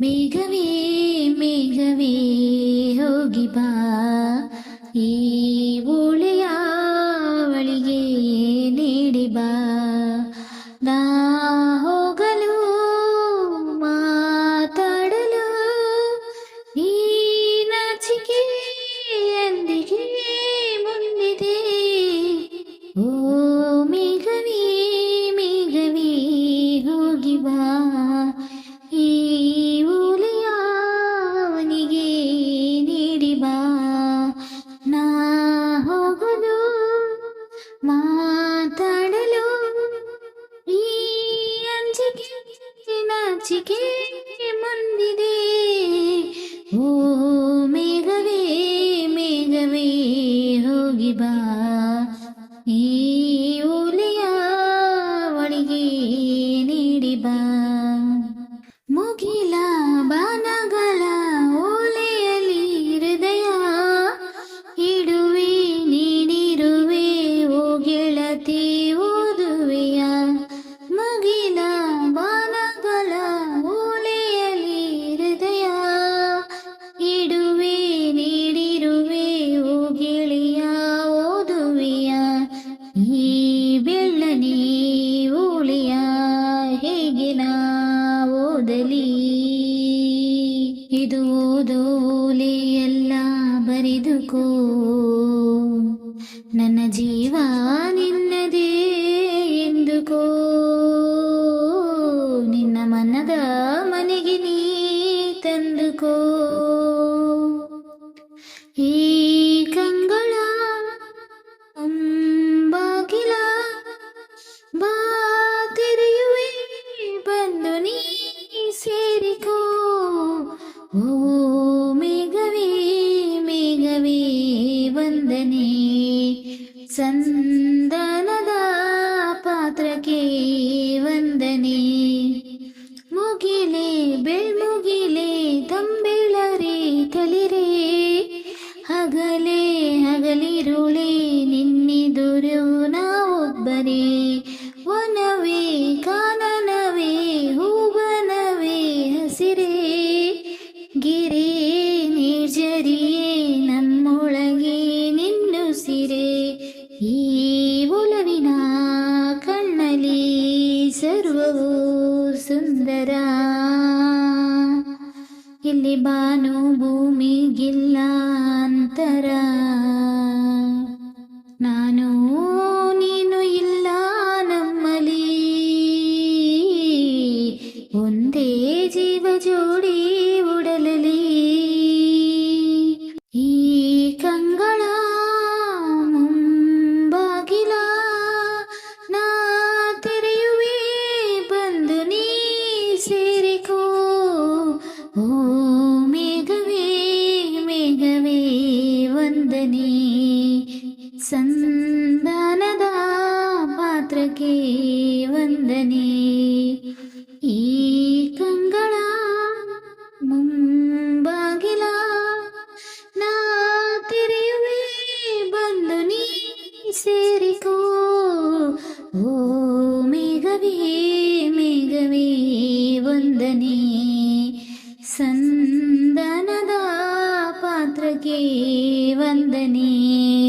மேகவே மேகவே யோகி பா Uh, ನನ್ನ ಜೀವ ನಿನ್ನದೇ ಎಂದುಕೋ ನಿನ್ನ ಮನದ ಮನೆಗೆ ನೀ ತಂದುಕೋ ಚಂದನದ ಪಾತ್ರಕ್ಕೆ ವಂದನೆ. ಮುಗಿಲೆ ಬೆಳ್ಮುಗಿಲೆ ತಂಬಿಳರೆ ತಲಿರಿ. ಹಗಲೇ ಹಗಲಿರುಳೆ ನಿನ್ನಿದುರು ನಾವೊಬ್ಬರೇ. ಸರ್ವೂ ಸುಂದರ ಇಲ್ಲಿ ಬಾನು ಭೂ ವಂದನೆ. ಸಂದಾನದ ಪಾತ್ರಕ್ಕೆ ವಂದನೆ. ಈ ಕಂಗಳ ಮುಂಬಾಗಿಲ ನಾ ತೆರೆಯುವೆ. ಬಂದು ನೀ ಸೇರಿಕೋ. ಓ ಮೇಘವೇ ಮೇಘವೇ ವಂದನೆ. ಸಂದ வாழ்க்கையே வந்த நீ.